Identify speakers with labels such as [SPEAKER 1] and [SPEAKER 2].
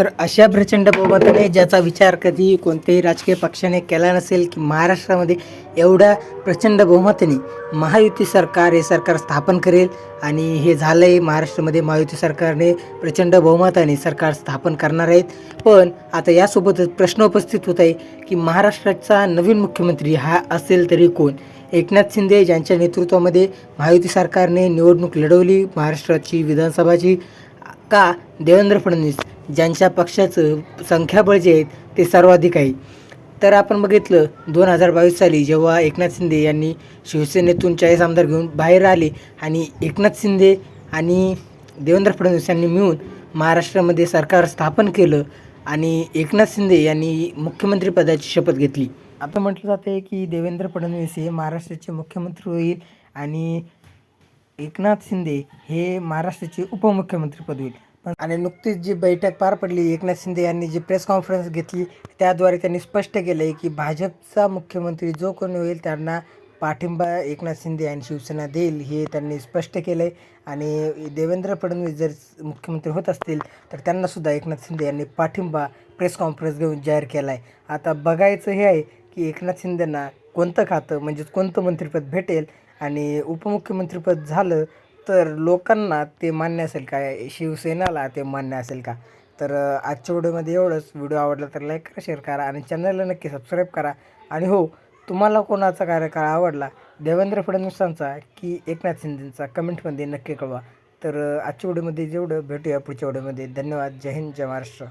[SPEAKER 1] तर अशा प्रचंड बहुमताने ज्याचा विचार कधी कोणत्याही राजकीय पक्षाने केला नसेल की महाराष्ट्रामध्ये एवढ्या प्रचंड बहुमताने महायुती सरकार हे सरकार स्थापन करेल आणि हे झालं आहे महाराष्ट्रामध्ये महायुती सरकारने प्रचंड बहुमताने सरकार स्थापन करणार आहेत. पण आता यासोबतच प्रश्न उपस्थित होत आहे की महाराष्ट्राचा नवीन मुख्यमंत्री हा असेल तरी कोण? एकनाथ शिंदे ज्यांच्या नेतृत्वामध्ये महायुती सरकारने निवडणूक लढवली महाराष्ट्राची विधानसभाची का देवेंद्र फडणवीस? ज्यांच्या पक्षाचं संख्याबळ जे आहेत ते सर्वाधिक आहे. तर आपण बघितलं दोन हजार बावीस साली जेव्हा एकनाथ शिंदे यांनी शिवसेनेतून चाळीस आमदार घेऊन बाहेर आले आणि एकनाथ शिंदे आणि देवेंद्र फडणवीस यांनी मिळून महाराष्ट्रामध्ये सरकार स्थापन केलं आणि एकनाथ शिंदे यांनी मुख्यमंत्रीपदाची शपथ घेतली. आता म्हटलं जाते की देवेंद्र फडणवीस हे महाराष्ट्राचे मुख्यमंत्री होईल आणि एकनाथ शिंदे हे महाराष्ट्राचे उपमुख्यमंत्रीपद होईल. पण आणि नुकतीच जी बैठक पार पडली एकनाथ शिंदे यांनी जी प्रेस कॉन्फरन्स घेतली त्याद्वारे त्यांनी स्पष्ट केलं आहे की भाजपचा मुख्यमंत्री जो कोणी होईल त्यांना पाठिंबा एकनाथ शिंदे आणि शिवसेना देईल हे त्यांनी स्पष्ट केलं आहे आणि देवेंद्र फडणवीस जर मुख्यमंत्री होत असतील तर त्यांनासुद्धा एकनाथ शिंदे यांनी पाठिंबा प्रेस कॉन्फरन्स घेऊन जाहीर केला आहे आता बघायचं हे आहे की एकनाथ शिंदेंना कोणतं खातं म्हणजेच कोणतं मंत्रिपद भेटेल आणि उपमुख्यमंत्रीपद झालं तर लोकांना ते मान्य असेल का? शिवसेनाला ते मान्य असेल का? तर आजच्या व्हिडिओमध्ये एवढंच. व्हिडिओ आवडला तर लाईक करा शेअर करा आणि चॅनलला नक्की सबस्क्राईब करा. आणि हो तुम्हाला कोणाचा कार्यकाळ आवडला? देवेंद्र फडणवीसांचा की एकनाथ शिंदेंचा? कमेंटमध्ये नक्की कळवा. तर आजच्या व्हिडिओमध्ये जेवढं भेटूया पुढच्या व्हिडिओमध्ये. धन्यवाद. जय हिंद जय महाराष्ट्र.